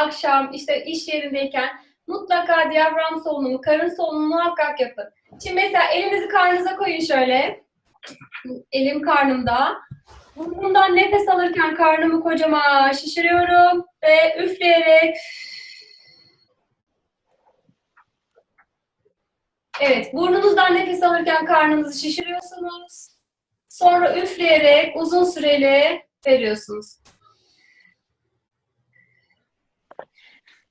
akşam işte iş yerindeyken mutlaka diyafram solunumu, karın solunumunu muhakkak yapın. Şimdi mesela elinizi karnınıza koyun şöyle. Elim karnımda. Burnumdan nefes alırken karnımı kocaman şişiriyorum ve üfleyerek Evet, burnunuzdan nefes alırken karnınızı şişiriyorsunuz. Sonra üfleyerek uzun süreli veriyorsunuz.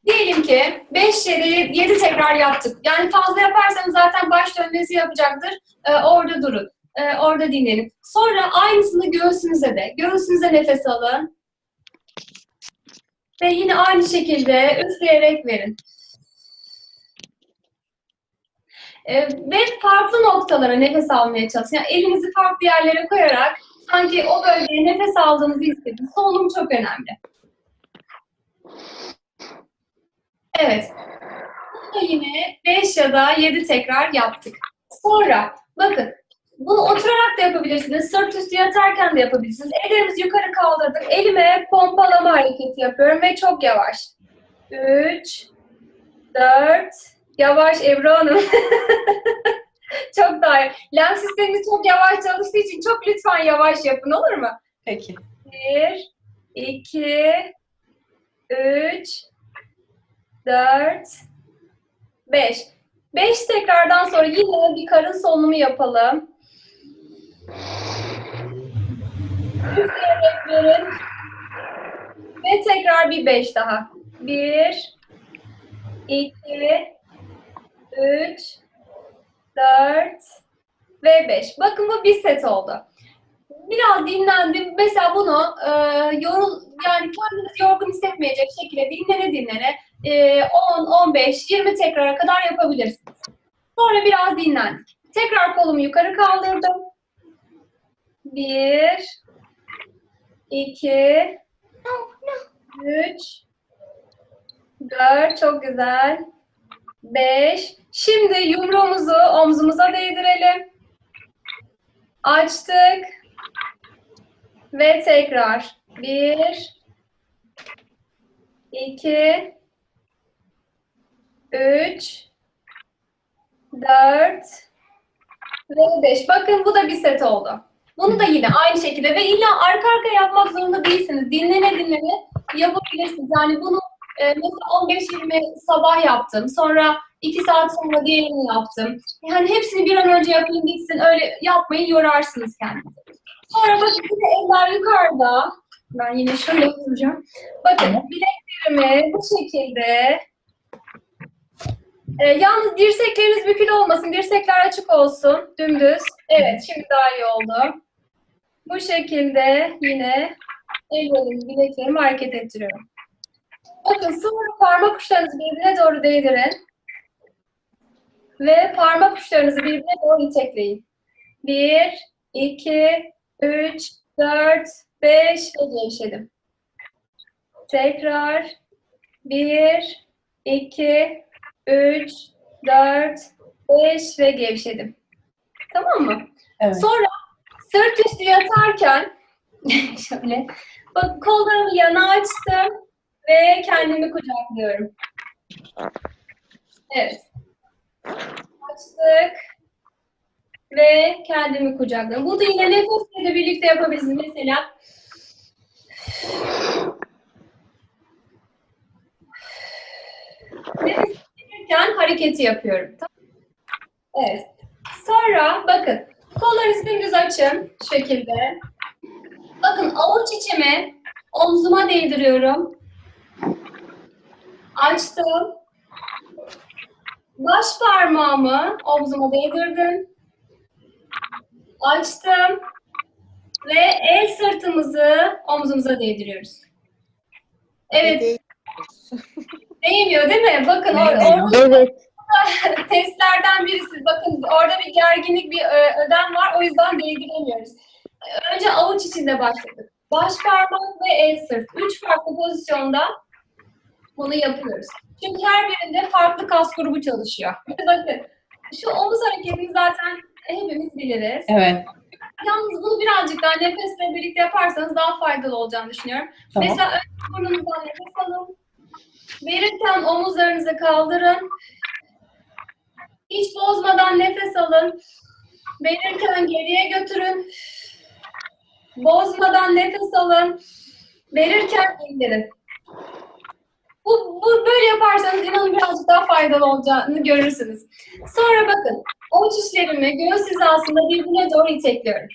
Diyelim ki 5 yedi 7 tekrar yaptık. Yani fazla yaparsanız zaten baş dönmesi yapacaktır. Ee, orada durun. Ee, orada dinlenin. Sonra aynısını göğsünüze de. Göğsünüze nefes alın. Ve yine aynı şekilde üfleyerek verin. Ee, ve farklı noktalara nefes almaya çalışın. Yani elinizi farklı yerlere koyarak sanki o bölgeye nefes aldığınızı hissedin. Solunum çok önemli. Evet. Bunu da yine 5 ya da 7 tekrar yaptık. Sonra bakın bunu oturarak da yapabilirsiniz. Sırt üstü yatarken de yapabilirsiniz. Ellerimizi yukarı kaldırdık. Elime pompalama hareketi yapıyorum ve çok yavaş. 3 4 Yavaş Ebru Hanım. çok daha Lenf sistemimiz çok yavaş çalıştığı için çok lütfen yavaş yapın olur mu? Peki. 1 2 3 4 5 5 tekrardan sonra yine bir karın solunumu yapalım. Üfleyerek verin. Ve tekrar bir 5 daha. 1 2 3 4 ve 5. Bakın bu bir set oldu. Biraz dinlendim. Mesela bunu e, yorul yani kendiniz yorgun hissetmeyecek şekilde dinlene dinlene e, 10, 15, 20 tekrara kadar yapabilirsiniz. Sonra biraz dinlendik. Tekrar kolumu yukarı kaldırdım. 1 2 3 4 çok güzel. 5 Şimdi yumruğumuzu omzumuza değdirelim. Açtık. Ve tekrar. 1 2 3 4 ve 5. Bakın bu da bir set oldu. Bunu da yine aynı şekilde ve illa arka arka yapmak zorunda değilsiniz. Dinlene dinlene yapabilirsiniz. Yani bunu e, mesela 15-20 sabah yaptım. Sonra 2 saat sonra diğerini yaptım. Yani hepsini bir an önce yapayım gitsin. Öyle yapmayın yorarsınız kendinizi. Sonra bakın de eller yukarıda. Ben yine şöyle oturacağım. Bakın bileklerimi bu şekilde e, yalnız dirsekleriniz bükülü olmasın. Dirsekler açık olsun. Dümdüz. Evet şimdi daha iyi oldu. Bu şekilde yine ellerimi, bileklerimi hareket ettiriyorum. Bakın sonra parmak uçlarınızı birbirine doğru değdirin. Ve parmak uçlarınızı birbirine doğru itekleyin. 1, 2, 3, 4, 5 ve gevşedim. Tekrar 1, 2, 3, 4, 5 ve gevşedim. Tamam mı? Evet. Sonra sırt üstü yatarken şöyle bak kollarımı yana açtım ve kendimi kucaklıyorum. Evet. Açtık ve kendimi kucaklıyorum. Bu da yine nefesle de birlikte yapabilirsiniz. Mesela nefes alırken hareketi yapıyorum. Tamam. Evet. Sonra bakın kollarınızı dümdüz açın şu şekilde. Bakın avuç içimi omzuma değdiriyorum. Açtım. Baş parmağımı omzuma değdirdim. Açtım. Ve el sırtımızı omzumuza değdiriyoruz. Evet, değmiyor değil mi? Bakın or orada Evet. testlerden birisi. Bakın orada bir gerginlik, bir e, ödem var. O yüzden değdiremiyoruz. Önce avuç içinde başladık. Baş parmak ve el sırt. Üç farklı pozisyonda bunu yapıyoruz. Çünkü her birinde farklı kas grubu çalışıyor. Bakın şu omuz hareketini zaten hepimiz biliriz. Evet. Yalnız bunu birazcık daha nefesle birlikte yaparsanız daha faydalı olacağını düşünüyorum. Tamam. Mesela önce burnunuzdan nefes alın. Verirken omuzlarınızı kaldırın. Hiç bozmadan nefes alın. Verirken geriye götürün. Bozmadan nefes alın. Verirken indirin. Bu, bu böyle yaparsanız inanın birazcık daha faydalı olacağını görürsünüz. Sonra bakın, avuç içlerimi göğüs hizasında birbirine doğru itekliyorum.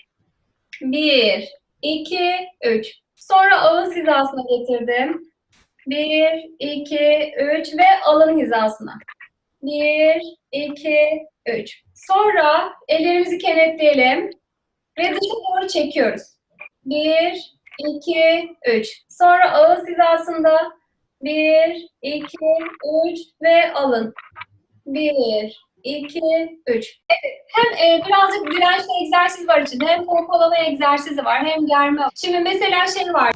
Bir, iki, üç. Sonra ağız hizasına getirdim. Bir, iki, üç ve alın hizasına. Bir, iki, üç. Sonra ellerimizi kenetleyelim ve dışa doğru çekiyoruz. Bir, iki, üç. Sonra ağız hizasında bir, iki, üç ve alın. Bir, iki, üç. Evet, hem e, birazcık dirençli egzersiz var içinde, hem pompalama egzersizi var, hem germe. Şimdi mesela şey var.